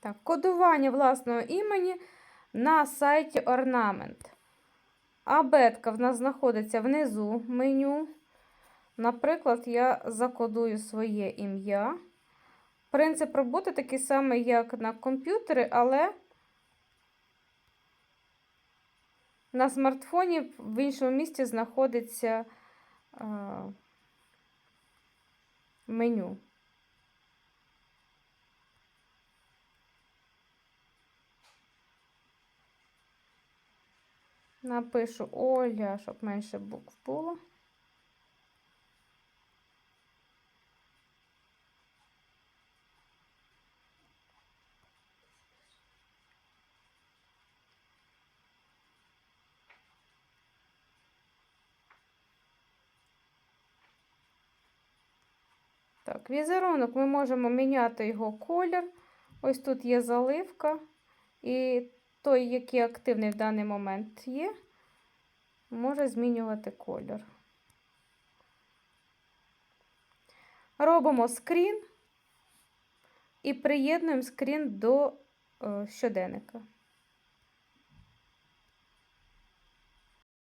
Так, кодування власного імені на сайті Орнамент. Абетка в нас знаходиться внизу меню. Наприклад, я закодую своє ім'я. Принцип роботи такий самий, як на комп'ютері, але на смартфоні в іншому місці знаходиться меню. Напишу Оля, щоб менше букв було. Так, візерунок ми можемо міняти його колір. Ось тут є заливка. І той, який активний в даний момент є, може змінювати колір. Робимо скрін і приєднуємо скрін до е, щоденника.